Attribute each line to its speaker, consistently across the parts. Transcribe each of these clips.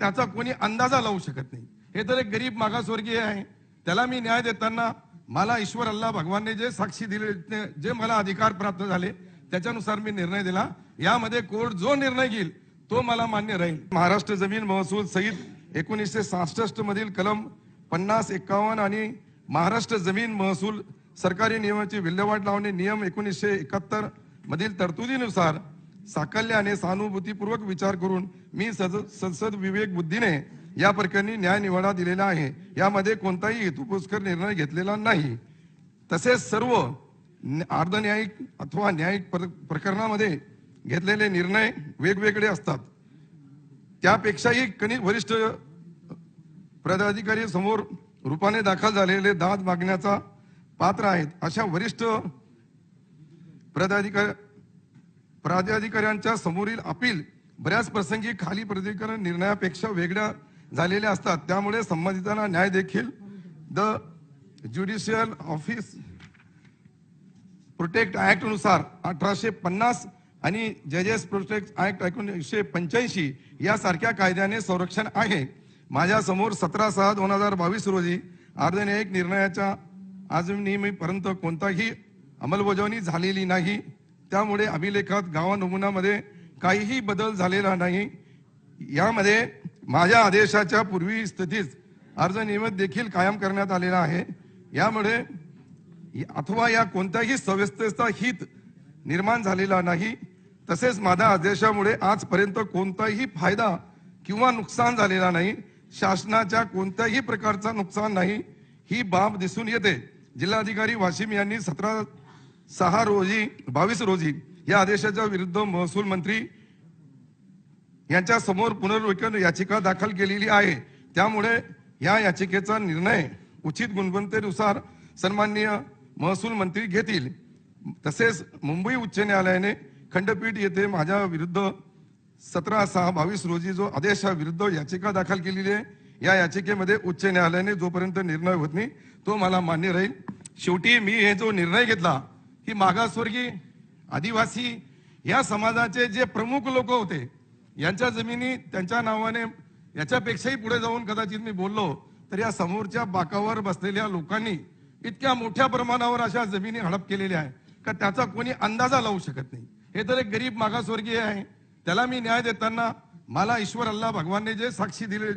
Speaker 1: त्याचा कोणी अंदाजा लावू शकत नाही. हे तर एक गरीब मागासवर्गीय आहे. त्याला मी न्याय देताना मला ईश्वर अल्लाह भगवानने जे साक्षी दिले जे मला अधिकार प्राप्त झाले त्याच्यानुसार मी निर्णय दिला. यामध्ये कोर्ट जो निर्णय घेईल तो मला मान्य राहील. महाराष्ट्र जमीन महसूल सहित एकोणीसशे सहासष्ट मधील कलम पन्नास एक्कावन्न आणि महाराष्ट्र जमीन महसूल सरकारी नियमाची विल्हेवाट लावणे नियम एकोणीसशे एकाहत्तर मधील तरतुदीनुसार साकल्याने सहानुभूतीपूर्वक विचार करून मी सज- संसद विवेक बुद्धीने या प्रकरणी न्याय निवाडा दिलेला आहे. यामध्ये कोणताही हेतुपुरस्कर निर्णय घेतलेला नाही. तसेच सर्व अर्धन्यायिक अथवा न्यायिक प्र- प्रकरणामध्ये घेतलेले निर्णय वेगवेगळे असतात. त्यापेक्षाही कनी वरिष्ठ पदाधिकारी समोर रूपाने दाखल झालेले दाद मागण्याचा पात्र आहेत. अशा वरिष्ठ पदाधिकारी प्राधिकाऱ्यांच्या समोरील अपील बऱ्याच प्रसंगी खाली प्राधिकरण निर्णयापेक्षा वेगळ्या झालेल्या असतात. त्यामुळे संबंधितांना न्याय देखील द ज्युडिशियल ऑफिस प्रोटेक्ट ऍक्टनुसार अठराशे पन्नास आणि जजेस प्रोटेक्ट ऍक्ट एकोणीसशे पंच्याऐंशी यासारख्या कायद्याने संरक्षण आहे. माझ्यासमोर सतरा सहा दोन हजार बावीस रोजी अर्धन्यायिक निर्णयाच्या आजमीपर्यंत कोणताही अंमलबजावणी झालेली नाही. त्यामुळे अभिलेखात गावानमुनामध्ये काहीही बदल झालेला नाही. यामध्ये माझ्या आदेशाच्या पूर्वी स्थितीच अर्ज नियमित देखील कायम करण्यात आलेला आहे. यामुळे अथवा या कोणत्याही सव्यवस्थेचा हित निर्माण झालेला नाही. तसेच माझ्या आदेशामुळे आजपर्यंत कोणताही फायदा किंवा नुकसान झालेला नाही. शासनाच्या कोणत्याही प्रकारचा नुकसान नाही. ही बाब दिसून येते. जिल्हाधिकारी वाशिम यांनी सतरा सहा रोजी बावीस रोजी या आदेशाच्या विरुद्ध महसूल मंत्री यांच्या समोर पुनर्विकन याचिका दाखल केलेली आहे. त्यामुळे या याचिकेचा निर्णय उचित गुणवत्तेनुसार सन्माननीय महसूल मंत्री घेतील. तसेच मुंबई उच्च न्यायालयाने खंडपीठ येथे माझ्या विरुद्ध सतरा सहा बावीस रोजी जो आदेशाविरुद्ध याचिका दाखल केलेली आहे या याचिकेमध्ये उच्च न्यायालयाने जोपर्यंत निर्णय होत नाही तो मला मान्य राहील. शेवटी मी हे जो निर्णय घेतला ती मागासवर्गीय आदिवासी या समाजाचे जे प्रमुख लोक होते यांच्या जमिनी त्यांच्या नावाने याच्यापेक्षाही पुढे जाऊन कदाचित मी बोललो तर या समोरच्या बाकावर बसलेल्या लोकांनी इतक्या मोठ्या प्रमाणावर अशा जमिनी हडप केलेल्या आहे का त्याचा कोणी अंदाजा लावू शकत नाही. हे तर एक गरीब मागासवर्गीय आहे त्याला मी न्याय देताना मला ईश्वर अल्ला भगवानने जे साक्षी दिले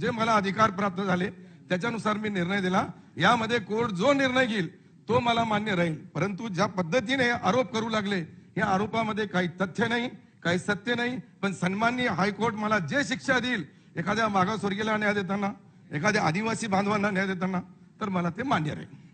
Speaker 1: जे मला अधिकार प्राप्त झाले त्याच्यानुसार मी निर्णय दिला. यामध्ये कोर्ट जो निर्णय घेईल तो मला मान्य राहील. परंतु ज्या पद्धतीने आरोप करू लागले या आरोपामध्ये काही तथ्य नाही काही सत्य नाही. पण सन्माननीय हायकोर्ट मला जे शिक्षा देईल एखाद्या मागासवर्गीयाला न्याय देताना एखाद्या आदिवासी बांधवांना न्याय देताना तर मला ते मान्य राहील.